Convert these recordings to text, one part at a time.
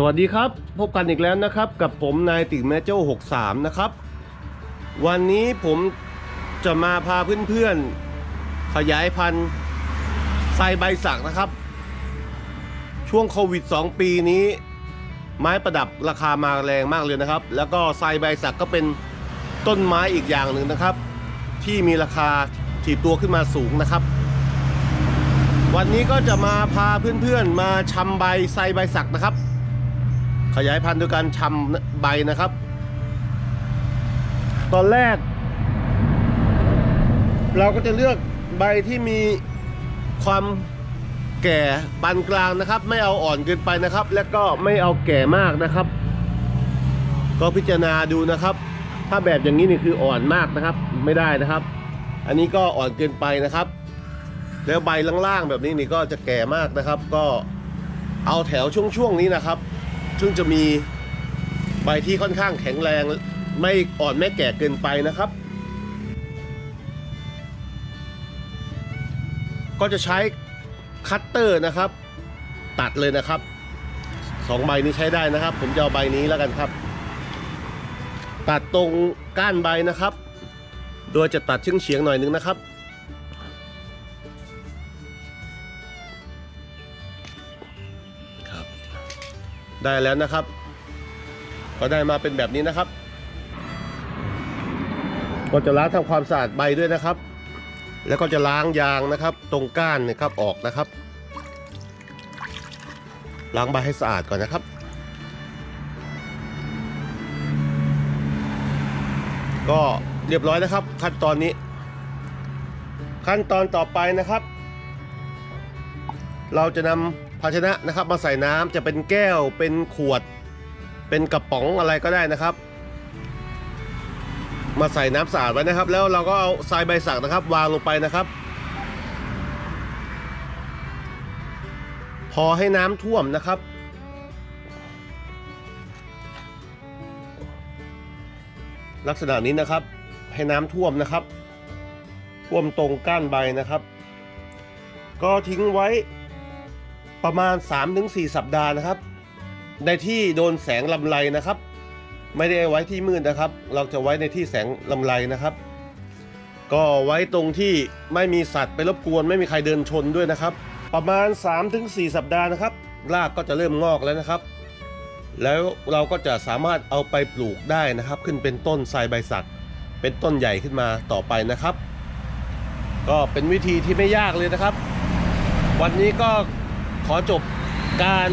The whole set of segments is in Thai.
สวัสดีครับ พบกันอีกแล้วนะครับ กับผมนายติแมเจ้า63 นะครับ วันนี้ผมจะมาพาเพื่อนๆ ขยายพันธุ์ไซใบสักนะครับ ช่วงโควิด 2 ปีนี้ ไม้ประดับราคามาแรงมากเลยนะครับ แล้วก็ไซใบสักก็เป็นต้นไม้อีกอย่างหนึ่งนะครับ ที่มีราคาถีบตัวขึ้นมาสูงนะครับ วันนี้ก็จะมาพาเพื่อนๆ มาชำใบไซใบสักนะครับ ขยายพันธุ์โดยการชำใบนะครับ ตอนแรก เราก็จะเลือกใบที่มีความแก่ปานกลางนะครับ ไม่เอาอ่อนเกินไปนะครับ และก็ไม่เอาแก่มากนะครับ ก็พิจารณาดูนะครับ ถ้าแบบอย่างนี้นี่คืออ่อนมากนะครับ ไม่ได้นะครับ อันนี้ก็อ่อนเกินไปนะครับ แล้วใบล่างๆแบบนี้นี่ก็จะแก่มากนะครับ ก็เอาแถวช่วงๆนี้นะครับ ซึ่งจะมีใบที่ค่อนข้างแข็งแรงไม่อ่อนไม่แก่เกินไปนะครับ ก็จะใช้คัตเตอร์นะครับ ตัดเลยนะครับสองใบนี้ใช้ได้นะครับ ผมจะเอาใบนี้แล้วกันครับ ตัดตรงก้านใบนะครับ โดยจะตัดเฉียงเฉียงๆหน่อยนึงนะครับ ได้แล้วนะครับ ก็ได้มาเป็นแบบนี้นะครับ ก็จะล้างทำความสะอาดใบด้วยนะครับ แล้วก็จะล้างยางนะครับ ตรงก้านนะครับออกนะครับ ล้างใบให้สะอาดก่อนนะครับก็เรียบร้อยนะครับ ขั้นตอนนี้ ขั้นตอนต่อไปนะครับ เราจะนำ ภาชนะนะครับมาใส่น้ำจะเป็นแก้วเป็นขวด เป็นกระป๋องอะไรก็ได้นะครับ มาใส่น้ำสะอาดไว้นะครับ แล้วเราก็เอาทรายใบสักนะครับ วางลงไปนะครับ พอให้น้ำท่วมนะครับลักษณะนี้นะครับ ให้น้ำท่วมนะครับ ท่วมตรงก้านใบนะครับ ก็ทิ้งไว้ ประมาณ 3-4 สัปดาห์นะครับ ในที่โดนแสงลำไรนะครับ ไม่ได้ไว้ที่มืดนะครับ เราจะไว้ในที่แสงลำไรนะครับ ก็ไว้ตรงที่ไม่มีสัตว์ไปรบกวน ไม่มีใครเดินชนด้วยนะครับ ประมาณ 3-4 สัปดาห์นะครับ รากก็จะเริ่มงอกแล้วนะครับ แล้วเราก็จะสามารถเอาไปปลูกได้นะครับ ขึ้นเป็นต้นไทรใบสักเป็นต้นใหญ่ขึ้นมาต่อไปนะครับ ก็เป็นวิธีที่ไม่ยากเลยนะครับ วันนี้ก็ ขอจบการ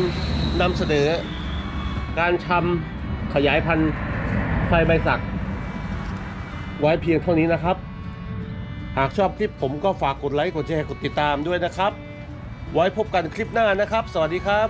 นำเสนอ การชำขยายพันธุ์ไฟใบสัก ไว้เพียงเท่านี้นะครับ หากชอบคลิปผมก็ฝากกดไลค์กดแชร์กดติดตามด้วยนะครับ ไว้พบกันคลิปหน้านะครับ สวัสดีครับ